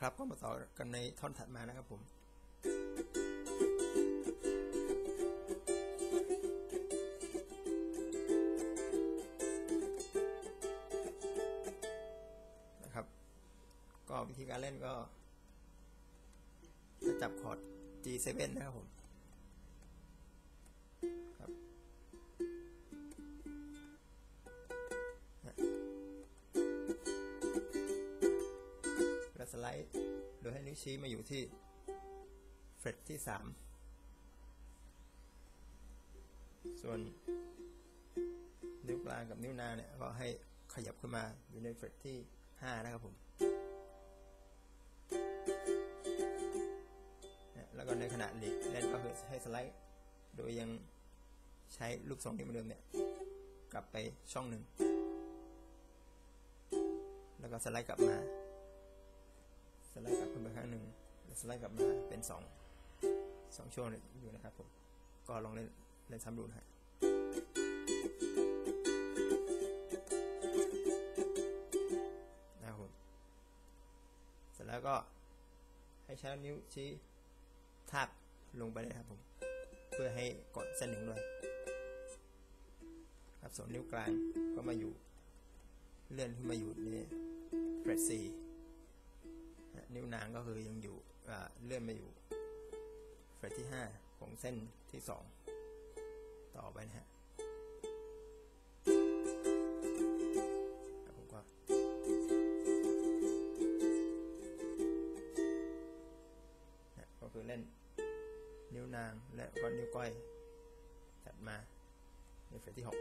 ครับก็มาต่อกันในท่อนถัดมานะครับผมนะครับ ก็วิธีการเล่นก็จะจับคอร์ด G7 นะครับผม นิ้วชี้มาอยู่ที่เฟรตที่ 3 ส่วนนิ้วกลางกับนิ้วนางเนี่ยก็ให้ขยับขึ้นมาอยู่ในเฟรตที่ 5 นะครับผม แล้วก็ในขณะลีดเล่นก็คือให้สไลด์ โดยยังใช้ลูกทรงที่เหมือนเดิมเนี่ย กลับไปช่องหนึ่ง แล้วก็สไลด์กลับมา สไลด์กลับขึ้นไปข้งหนึ่งแล้วสไลด์กลับมาเป็นสองสองช่วงอยู่นะครับผมก็ลองเล่นเล่นซ้ำดูนะฮะนะครับผมเสร็จแล้วก็ให้ใช้นิ้วชี้ทาบลงไปเลยครับผม เพื่อให้กดเส้นหนึ่งด้วยครับส่วนนิ้วกลางก็มาอยู่ เลื่อนขึ้นมาอยู่ในเฟรตสี่ นางก็คือยังอยู่เลื่อนมาอยู่เฟรที่ห้าของเส้นที่สองต่อไปนะฮะผมก็ก็คือเล่นนิ้วนางและก็นิ้วก้อยจัดมาในเฟรที่หก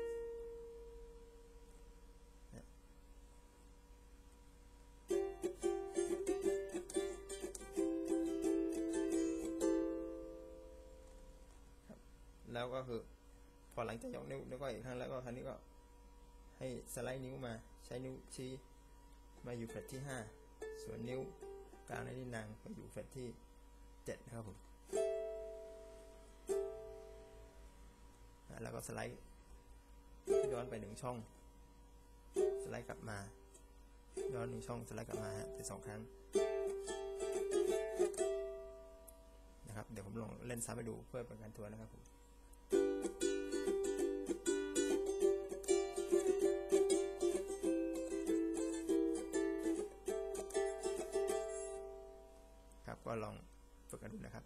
แล้วก็คือ พอหลังจากยกนิ้วนิ้วก้อยอีกครั้งแล้วก็ครั้งนี้ก็ ให้สไลด์นิ้วมา ใช้นิ้วชี้มาอยู่เฟรตที่ 5 ส่วนนิ้วกลางและนิ้วนางก็อยู่เฟรตที่ 7 นะครับผมแล้วก็สไลด์ย้อนไปหนึ่งช่อง สไลด์กลับมา ย้อนหนึ่งช่องสไลด์กลับมาเป็นสองครั้งนะครับ เดี๋ยวผมลองเล่นซ้ำไปดูเพื่อเป็นการทวนนะครับผม ก็ลองฝึกกันดูนะครับ